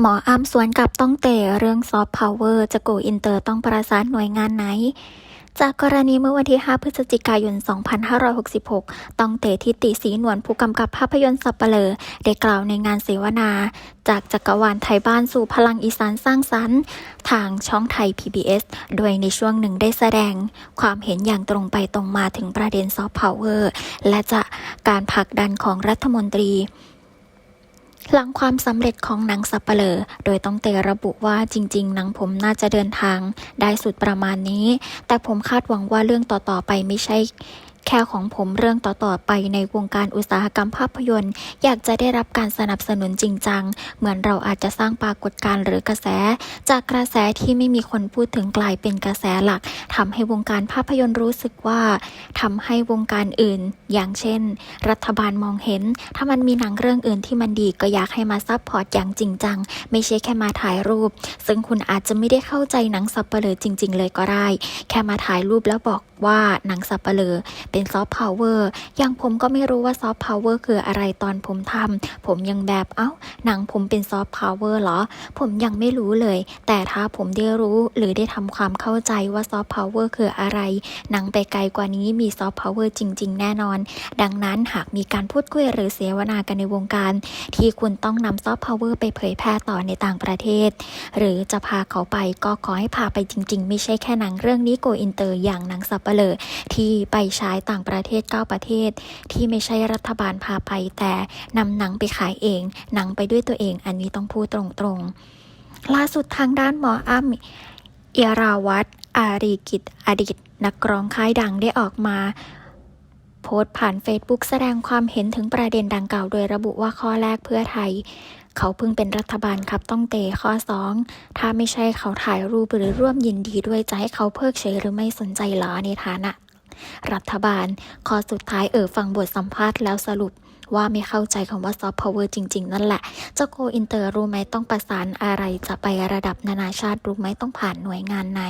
หมออ้ำสวนกับต้องเตะเรื่องซอฟต์พาวเวอร์จะโกอินเตอร์ต้องประสานหน่วยงานไหน จากกรณีเมื่อวันที่ 5 พฤศจิกายน 2566 ต้องเตะทิติศรีนวลผู้กำกับภาพยนตร์สับเปลอได้กล่าวในงานเสวนา จากจักรวาลไทยบ้านสู่พลังอีสานสร้างสรรค์ ทางช่องไทย PBS โดยในช่วงหนึ่งได้แสดง ความเห็นอย่างตรงไปตรงมาถึงประเด็นซอฟต์พาวเวอร์และจะการผลักดันของรัฐมนตรี หลังความสำเร็จของหนังสับเปลอโดยต้องเตระบุว่าจริง ๆ หนังผมน่าจะเดินทางได้สุดประมาณนี้ แต่ผมคาดหวังว่าเรื่องต่อ ๆ ไปไม่ใช่ แค่ของผมเรื่องต่อๆไปในวงการอุตสาหกรรมภาพยนตร์ อยากจะได้รับการสนับสนุนจริงจัง เหมือนเราอาจจะสร้างปรากฏการณ์หรือกระแส จากกระแสที่ไม่มีคนพูดถึงกลายเป็นกระแสหลักทำให้วงการภาพยนตร์รู้สึกว่าทำให้วงการอื่น อย่างเช่น รัฐบาลมองเห็น ถ้ามันมีหนังเรื่องอื่นที่มันดีก็อยากให้มาซัพพอร์ตอย่างจริงจัง ไม่ใช่แค่มาถ่ายรูป ซึ่งคุณอาจจะไม่ได้เข้าใจหนังสับเปลือจริง ๆ เลยก็ได้ แค่มาถ่ายรูปแล้วบอกว่าหนังสับเปลือเป็นซอฟต์พาวเวอร์อย่างผมก็ไม่รู้ว่าซอฟต์พาวเวอร์คืออะไรตอนผมทำผมยังแบบเอ้า หนังผมเป็นซอฟต์พาวเวอร์เหรอ ผมยังไม่รู้เลย แต่ถ้าผมได้รู้หรือได้ทำความเข้าใจว่าซอฟต์พาวเวอร์คืออะไร หนังไปไกลกว่านี้มีซอฟต์พาวเวอร์จริง ๆ แน่นอน ดังนั้นหากมีการพูดคุยหรือเสวนากันในวงการ ที่คุณต้องนำซอฟต์พาวเวอร์ไปเผยแพร่ต่อในต่างประเทศ หรือจะพาเขาไปก็ขอให้พาไปจริง ๆ ไม่ใช่แค่หนังเรื่องนี้โกอินเตอร์อย่างหนังสับเปลอที่ไปฉายต่างประเทศ 9 ประเทศ ที่ไม่ใช่รัฐบาลพาไป แต่นำหนังไปขายเอง หนังไปด้วยตัวเอง อันนี้ต้องพูดตรงๆ ล่าสุดทางด้านหมออ้ำเอราวัตรอารีกิจอดีต นักร้องค่ายดังได้ออกมาโพสต์ผ่านเฟซบุ๊กแสดงความเห็นถึงประเด็นดังกล่าว โดยระบุว่าข้อแรกเพื่อไทย เขาเพิ่งเป็นรัฐบาลครับต้องเตะข้อ 2 ถ้าไม่ใช่เขาถ่ายรูปหรือร่วมยินดีด้วยจะให้เขาเพิกเฉยหรือไม่สนใจหรอในฐานะ รัฐบาลข้อสุดท้ายเออฟังบทสัมภาษณ์แล้วสรุปว่าไม่เข้าใจคำว่าซอฟต์พาวเวอร์จริง ๆ นั่นแหละเจ้าโกอินเตอร์รู้ไหมต้องประสานอะไรจะไประดับนานาชาติรู้ไหมต้องผ่านหน่วยงานไหน